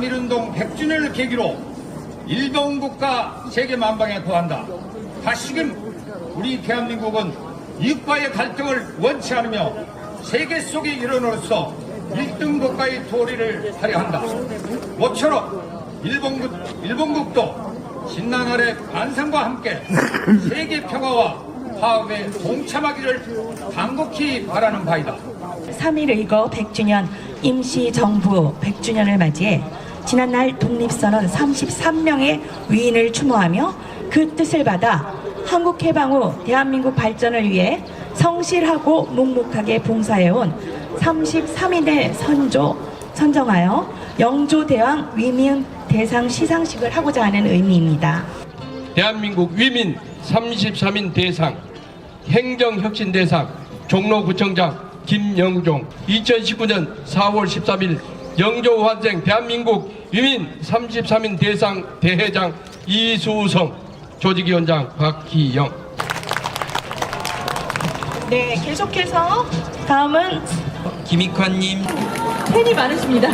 3.1운동 100주년을 계기로 일본 국가 세계 만방에 거한다. 다시금 우리 대한민국은 이익과의 갈등을 원치 않으며 세계 속의 일원으로서 1등 국가의 도리를 하려 한다. 모처럼 일본국, 일본국도 아래 반성과 함께 세계 평화와 화합에 동참하기를 간곡히 바라는 바이다. 3.1 의거 100주년 임시정부 100주년을 맞이해 지난날 독립선언 33명의 위인을 추모하며 그 뜻을 받아 한국 해방 후 대한민국 발전을 위해 성실하고 묵묵하게 봉사해온 33인의 선조 선정하여 영조대왕 위민 대상 시상식을 하고자 하는 의미입니다. 대한민국 위민 33인 대상 행정혁신 대상 종로구청장 김영종 2019년 4월 13일 영조 환생 대한민국 위민 33인 대상 대회장 이수성 조직위원장 박희영 네, 계속해서 다음은 김익환님 팬이 많으십니다.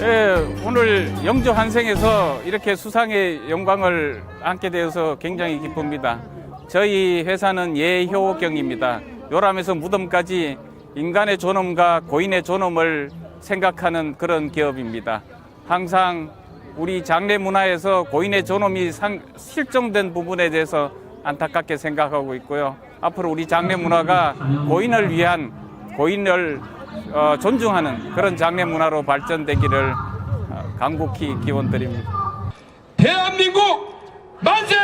예, 오늘 영조 환생에서 이렇게 수상의 영광을 안게 되어서 굉장히 기쁩니다. 저희 회사는 예효경입니다. 요람에서 무덤까지 인간의 존엄과 고인의 존엄을 생각하는 그런 기업입니다. 항상 우리 장례 문화에서 고인의 존엄이 상- 실종된 부분에 대해서 안타깝게 생각하고 있고요. 앞으로 우리 장례 문화가 고인을 위한 고인을 어, 존중하는 그런 장례 문화로 발전되기를 어, 간곡히 기원드립니다. 대한민국 만세